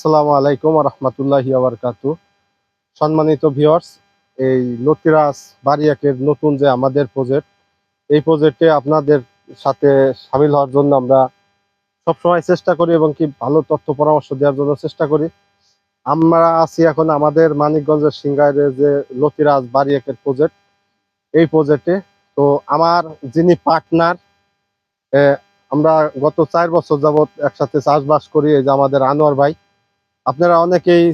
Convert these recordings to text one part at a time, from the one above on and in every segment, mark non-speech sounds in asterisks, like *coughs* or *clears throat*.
আসসালামু আলাইকুম রহমতুল্লাহ আবরকাতু সম্মানিত ভিওয়ার্স এই লতিরাজ বারিয়াকের নতুন যে আমাদের প্রজেক্ট এই প্রজেক্টে আপনাদের সাথে সামিল হওয়ার জন্য আমরা সবসময় চেষ্টা করি এবং কি ভালো তথ্য পরামর্শ দেওয়ার জন্য চেষ্টা করি। আমরা আছি এখন আমাদের মানিকগঞ্জের সিংগাইরের যে লতিরাজ বারিয়াকের প্রজেক্ট এই প্রজেক্টে তো আমার যিনি পার্টনার আমরা গত চার বছর যাবত একসাথে চাষবাস করি এই যে আমাদের আনোয়ার ভাই। আপনারা অনেকেই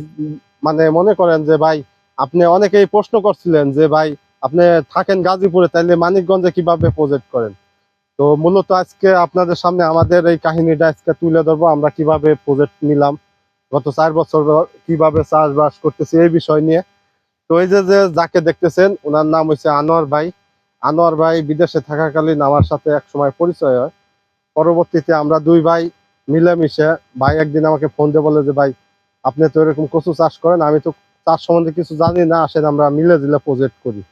মানে মনে করেন যে, ভাই, আপনি অনেকেই প্রশ্ন করছিলেন যে, ভাই, আপনি থাকেন গাজীপুরে, তাইলে মানিকগঞ্জে কীভাবে প্রজেক্ট করেন? তো মূলত আজকে আপনাদের সামনে আমাদের এই কাহিনীটা আজকে তুলে ধরবো, আমরা কীভাবে প্রজেক্ট নিলাম, গত চার বছর কীভাবে চাষবাস করতেছি এই বিষয় নিয়ে। তো এই যে যে যাকে দেখতেছেন, ওনার নাম হচ্ছে আনোয়ার ভাই। আনোয়ার ভাই বিদেশে থাকাকালীন আমার সাথে এক সময় পরিচয় হয়। পরবর্তীতে আমরা দুই ভাই মিলেমিশে, ভাই একদিন আমাকে ফোন দিয়ে বলে যে, ভাই আপনি তো এরকম কচু চাষ করেন, আমি তো চাষ সম্বন্ধে কিছু জানি না, আসেন আমরা মিলে দিলে প্রজেক্ট করি।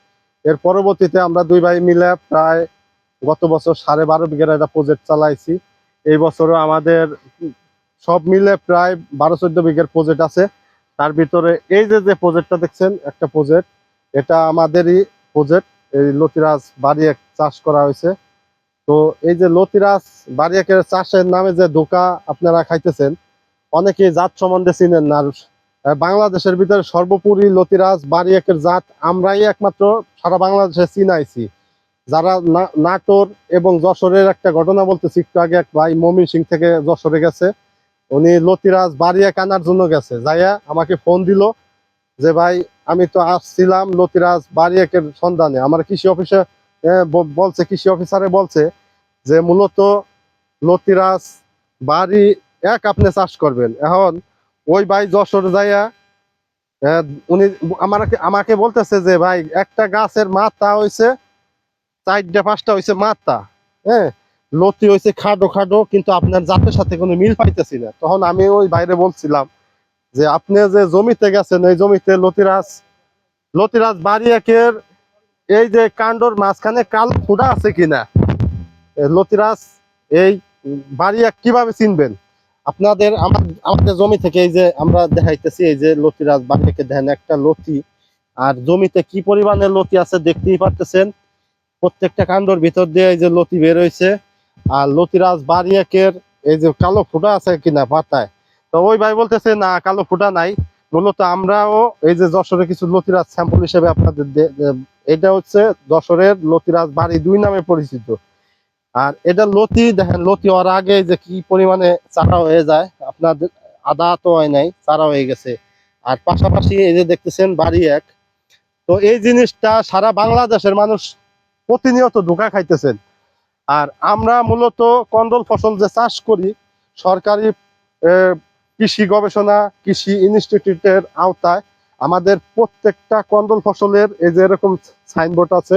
এর পরবর্তীতে আমরা দুই ভাই মিলে প্রায় গত বছর সাড়ে বারো বিঘের একটা প্রজেক্ট চালাইছি। এই বছরও আমাদের সব মিলে প্রায় বারো চোদ্দ বিঘের প্রজেক্ট আছে। তার ভিতরে এই যে যে প্রজেক্টটা দেখছেন, একটা প্রজেক্ট এটা আমাদেরই প্রজেক্ট এই লতিরাজ বাড়ি এক চাষ করা হয়েছে। তো এই যে লতিরাজ বাড়িয়াকের চাষের নামে যে ধোকা আপনারা খাইতেছেন অনেকে জাত সম্বন্ধে চিনেন না। বাংলাদেশের ভিতরে সর্বোপরি লতিরাজ বাড়িয়াকের জাত আমরাই একমাত্র সারা বাংলাদেশে চিনাইছি। যারা নাটোর এবং যশোরের একটা ঘটনা বলতেছি একটু আগে, এক ভাই মমিন সিং থেকে যশোরে গেছে। উনি লতিরাজ বাড়িয়াক আনার জন্য গেছে। যাইয়া আমাকে ফোন দিল যে, ভাই, আমি তো আসছিলাম লতিরাজ বাড়িয়াকের সন্ধানে। আমার কৃষি অফিসে বলছে, কৃষি অফিসারে বলছে যে, মূলত লতিরাজ বাড়ি এক আপনি চাষ করবেন। এখন ওই ভাই যশোর যাইয়া উনি আমাকে আমাকে বলতেছে যে, ভাই, একটা গাছের মাথা হইছে, চারটা, পাঁচটা হইছে মাথা হ্যাঁ লতি হইছে খাডো খাডো কিন্তু আপনার জাতের সাথে কোনো মিল পাইতেছি না। তখন আমি ওই বাইরে বলছিলাম যে, আপনি যে জমিতে গেছেন, এই জমিতে লতিরাজ লতিরাজ বাড়ি একের এই যে কাণ্ডর মাঝখানে কাল ফুটা আছে কিনা? লতিরাজ, এই বাড়ি এক কীভাবে চিনবেন? আপনাদের আমাদের জমি থেকে এই যে আমরা দেখাইতেছি, এই যে লতিরাজ বাড়িকে দেখেন, একটা লতি। আর জমিতে কি পরিমাণের লতি আছে দেখতেই পারতেছেন। প্রত্যেকটা কাণ্ডর ভিতর দিয়ে এই যে লতি বের হয়েছে আর লতিরাজ বাড়িয়াকের এই যে কালো ফুটা আছে কিনা পাতায়। তো ওই ভাই বলতেছে, না, কালো ফুটা নাই। মূলত আমরাও এই যে যশোরে কিছু লতিরাজ স্যাম্পল হিসেবে আপনাদের এটা হচ্ছে যশোরের লতিরাজ বাড়ি দুই নামে পরিচিত। আর এটা লতি, দেখেন লতি হওয়ার আগে যে কি পরিমাণে চারা হয়ে যায়, আপনার আদা তো হয় নাই, চারা হয়ে গেছে। আর পাশাপাশি এই যে দেখতেছেন বাড়ি এক। তো এই জিনিসটা সারা বাংলাদেশের মানুষ প্রতিনিয়ত ধোকা খাইতেছেন। আর আমরা মূলত কন্ডল ফসল যে চাষ করি, সরকারি কৃষি গবেষণা, কৃষি ইনস্টিটিউটের আওতায় আমাদের প্রত্যেকটা কন্ডল ফসলের এই যে এরকম সাইনবোর্ড আছে,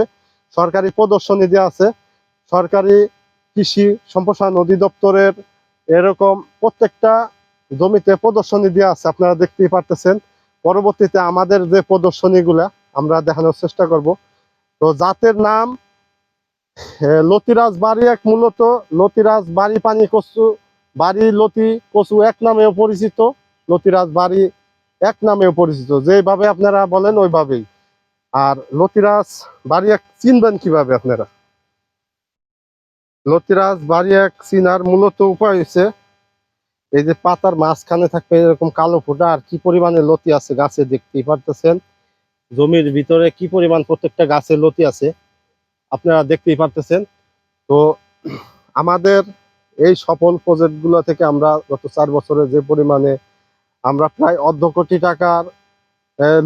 সরকারি প্রদর্শনী দেওয়া আছে সরকারি কৃষি সম্প্রসারণ অধিদপ্তরের এরকম প্রত্যেকটা জমিতে প্রদর্শনী দেওয়া আছে, আপনারা দেখতেই পারতেছেন। পরবর্তীতে আমাদের যে প্রদর্শনীগুলা, আমরা দেখানোর চেষ্টা করব। তো জাতের নাম লতিরাজ বাড়ি এক মূলত, লতিরাজ বাড়ি পানি কচু, বাড়ি লতি কচু এক নামেও পরিচিত, লতিরাজ বাড়ি এক নামেও পরিচিত। যেভাবে আপনারা বলেন ওইভাবেই। আর লতিরাজ বাড়ি এক চিনবেন কীভাবে আপনারা? লতিরাজ বাড়ি এক চিনার মূলত উপায় হচ্ছে এই যে পাতার মাঝখানে থাকবে এরকম কালো ফোঁটা আর কি পরিমাণে লতি আছে গাছে দেখতেই পারতেছেন। জমির ভিতরে কি পরিমাণ প্রত্যেকটা গাছে লতি আছে আপনারা দেখতেই পারতেছেন। তো আমাদের এই সফল প্রজেক্টগুলো থেকে আমরা গত চার বছরে যে পরিমাণে আমরা প্রায় অর্ধ কোটি টাকার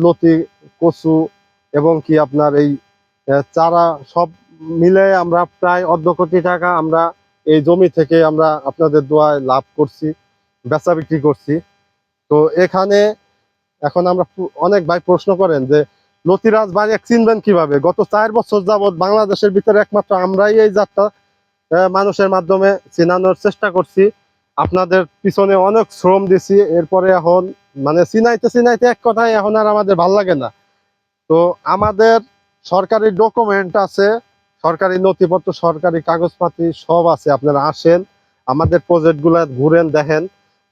লতি, কচু এবং কি আপনার এই চারা সব মিলে আমরা প্রায় অর্ধ কোটি টাকা আমরা এই জমি থেকে আমরা আপনাদের দোয়ায় লাভ করছি, বেচা বিক্রি করছি। তো এখানে এখন আমরা অনেক ভাই প্রশ্ন করেন যে, লতিরাজ বাড়ি এক চিনবেন কীভাবে? গত চার বছর যাবৎ বাংলাদেশের ভিতরে একমাত্র আমরাই এই যাত্রা মানুষের মাধ্যমে চিনানোর চেষ্টা করছি। আপনাদের পিছনে অনেক শ্রম দিছি, এরপরে এখন মানে চিনাইতে চিনাইতে এক কথায় এখন আর আমাদের ভালো লাগে না। তো আমাদের সরকারি ডকুমেন্ট আছে সরকারি নথিপত্র, সরকারি কাগজপাতি সব আছে, আপনারা আসেন। আমাদের প্রজেক্টগুলা ঘুরেন, দেখেন।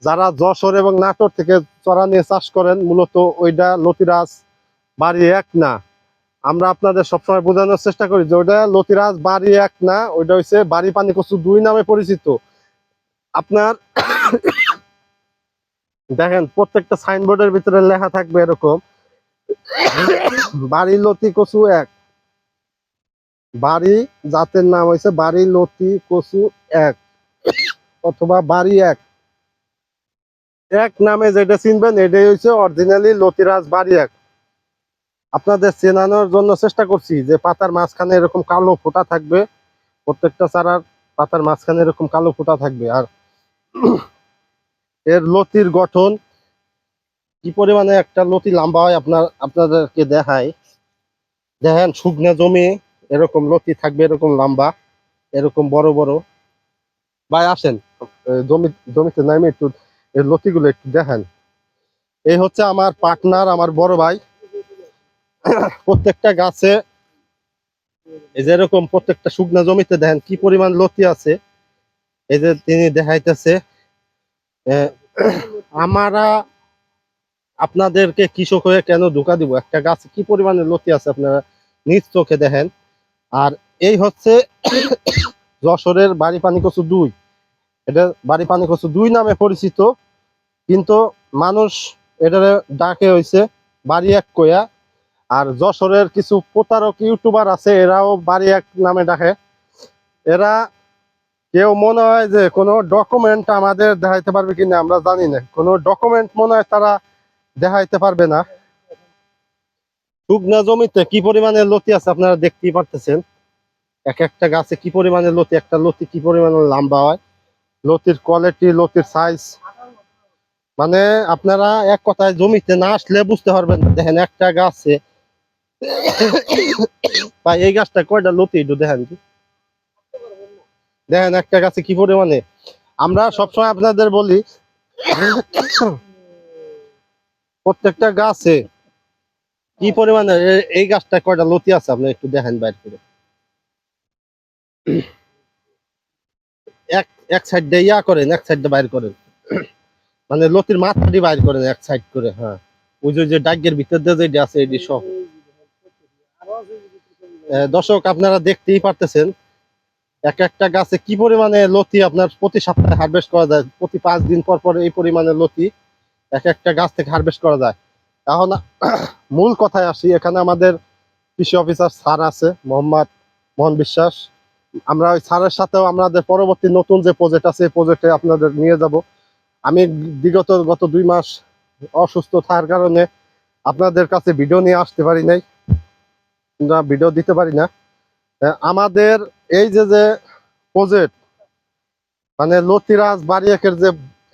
যারা যশোর এবং নাটোর থেকে চড়া নিয়ে চাষ করেন, মূলত ওইটা লতিরাজ বাড়ি এক না। আমরা আপনাদের সবসময় বোঝানোর চেষ্টা করি যে ওইটা লতিরাজ বাড়ি এক না ওইটা হচ্ছে বাড়ি পানি কচু দুই নামে পরিচিত। আপনার দেখেন, প্রত্যেকটা সাইনবোর্ডের ভিতরে লেখা থাকবে এরকম, বাড়ি লতি কচু এক। বাড়ি জাতের নাম হয়েছে বাড়ি লতি কচু এক অথবা বাড়ি এক। এক নামে যেটা চিনবেন, এটাই হচ্ছে অরিজিনালি লতিরাজ বাড়ি এক। আপনাদের চেনানোর জন্য চেষ্টা করছি যে পাতার মাঝখানে এরকম কালো ফোঁটা থাকবে। প্রত্যেকটা চারার পাতার মাঝখানে এরকম কালো ফোঁটা থাকবে। আর এর লতির গঠন, কি পরিমাণে একটা লতি লম্বা হয় আপনার, আপনাদেরকে দেখায় দেখেন, শুকনা জমি। এরকম লতি থাকবে, এরকম লম্বা, এরকম বড় বড়। ভাই, আসেন জমি, জমিতে নামে একটু লতিগুলো একটু দেখেন। এই হচ্ছে আমার পার্টনার, আমার বড় ভাই। প্রত্যেকটা গাছে, এই যে এরকম প্রত্যেকটা শুকনা জমিতে দেখেন কি পরিমাণ লতি আছে। এই যে তিনি দেখাইতেছে আমরা আপনাদেরকে কৃষক হয়ে কেন ধোকা দিব? একটা গাছে কি পরিমাণে লতি আছে আপনারা নিজ চোখে দেখেন। আর এই হচ্ছে যশোরের বাড়ি পানি কচু দুই। এটা বাড়ি পানি কচু দুই নামে পরিচিত, কিন্তু মানুষ এটার ডাকে হইছে বাড়ি এক কয়া আর যশোরের কিছু প্রতারক ইউটিউবার আছে, এরাও বাড়ি এক নামে ডাকে। এরা কেউ মনে হয় যে কোনো ডকুমেন্ট আমাদের দেখাইতে পারবে কিনা আমরা জানি না। কোনো ডকুমেন্ট মনে হয় তারা দেখাইতে পারবে না। শুকনা জমিতে কি পরিমাণে লতি আছে আপনারা দেখতেই পারতেছেন? এক একটা গাছে কি পরিমাণে লতি, একটা লতি কি পরিমাণে লম্বা হয়? লতির কোয়ালিটি লতির সাইজ মানে আপনারা এক কথায় জমিতে না আসলে বুঝতে পারবেন। দেখেন একটা গাছে *coughs* এই গাছটা কয়টা লতি একটু দেখেন দেখেন একটা গাছে কি পরিমাণে? আমরা সবসময় আপনাদের বলি *coughs* প্রত্যেকটা গাছে কি পরিমাণে? এ- এই গাছটা কয়টা লতি আছে? আপনি একটু দেখেন বাইর করে। এক এক সাইড ইয়া করেন এক সাইড বাইর করেন। মানে লতির মাথাটি বাইর করেন এক সাইড করে হ্যাঁ। ওই যে- যে ডাকের ভিতর দিয়ে যেটা আছে এটি সহ দর্শক আপনারা দেখতেই পারতেছেন এক একটা গাছে কি পরিমাণে লতি আপনার প্রতি সপ্তাহে হারভেস্ট করা যায় প্রতি পাঁচ দিন পর পর এই পরিমাণে লতি এক একটা গাছ থেকে হারভেস্ট করা যায়। এখন *clears throat* মূল কথায় আসি, এখানে আমাদের কৃষি অফিসার স্যার আছে, মোহাম্মদ মোহন বিশ্বাস। আমরা ওই স্যারের সাথেও আমাদের পরবর্তী নতুন যে প্রজেক্ট আছে, এই প্রজেক্টে আপনাদের নিয়ে যাব। আমি বিগত গত দুই মাস অসুস্থ থাকার কারণে আপনাদের কাছে ভিডিও নিয়ে আসতে পারি নাই। আমরা ভিডিও দিতে পারি না। আমাদের এই যে যে প্রজেক্ট মানে লতিরাজ বারিয়াকের যে,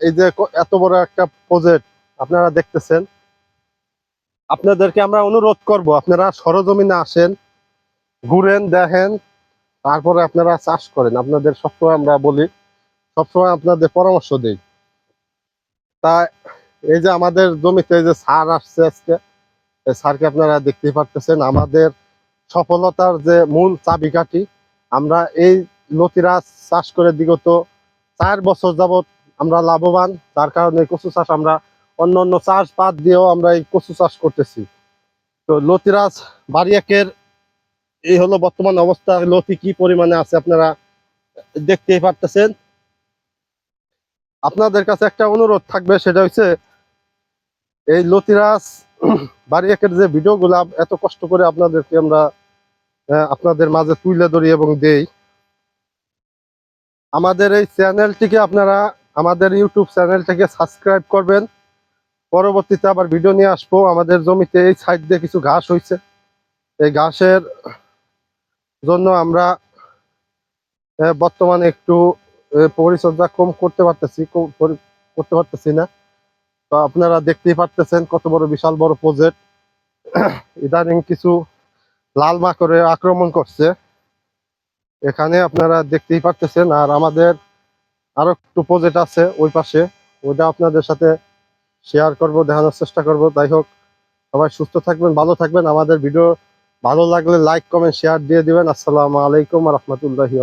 এই যে এত বড় একটা প্রজেক্ট আপনারা দেখতেছেন। আপনাদেরকে আমরা অনুরোধ করব, আপনারা সরজমিনে আসেন, ঘুরেন, দেখেন, তারপরে আপনারা চাষ করেন। আপনাদের সবসময় আমরা বলি, সবসময় আপনাদের পরামর্শ দেই। তা এই যে আমাদের জমিতে যে সার আসছে আজকে, এই সারকে আপনারা দেখতেই পারতেছেন, আমাদের সফলতার যে মূল চাবিকাঠি, আমরা এই লতিরাজ চাষ করে বিগত চার বছর যাবত আমরা লাভবান তার কারণে কচু চাষ আমরা অন্য অন্য চাষ বাদ দিয়েও আমরা এই কচু চাষ করতেছি। তো লতিরাজ বারিয়াকের এই হলো বর্তমান অবস্থা। লতি কি পরিমাণে আছে আপনারা দেখতেই পারতেছেন। আপনাদের কাছে একটা অনুরোধ থাকবে, সেটা হচ্ছে এই লতিরাজ বারিয়াকের যে ভিডিওগুলো, এত কষ্ট করে আপনাদেরকে আমরা আপনাদের মাঝে তুলে ধরি এবং দেই। আমাদের এই চ্যানেলটিকে আপনারা আমাদের ইউটিউব চ্যানেলটাকে সাবস্ক্রাইব করবেন। পরবর্তীতে আবার ভিডিও নিয়ে আসব। আমাদের জমিতে এই সাইড দিয়ে কিছু ঘাস হয়েছে এই ঘাসের জন্য আমরা বর্তমানে একটু পরিচর্যা কম করতে পারতেছি করতে পারতেছি না। তো আপনারা দেখতেই পারতেছেন কত বড় বিশাল বড় প্রজেক্ট ইদানিং কিছু লাল মাকড়ে আক্রমণ করছে। এখানে আপনারা দেখতেই পারতেছেন। আর আমাদের আরও একটু প্রজেক্ট আছে ওই পাশে। ওইটা আপনাদের সাথে শেয়ার করব, দেখানোর চেষ্টা করব। তাই হোক, সবাই সুস্থ থাকবেন, ভালো থাকবেন। আমাদের ভিডিও ভালো লাগলে লাইক কমেন্ট শেয়ার দিয়ে দিবেন। আসসালামু আলাইকুম রহমতুল্লাহি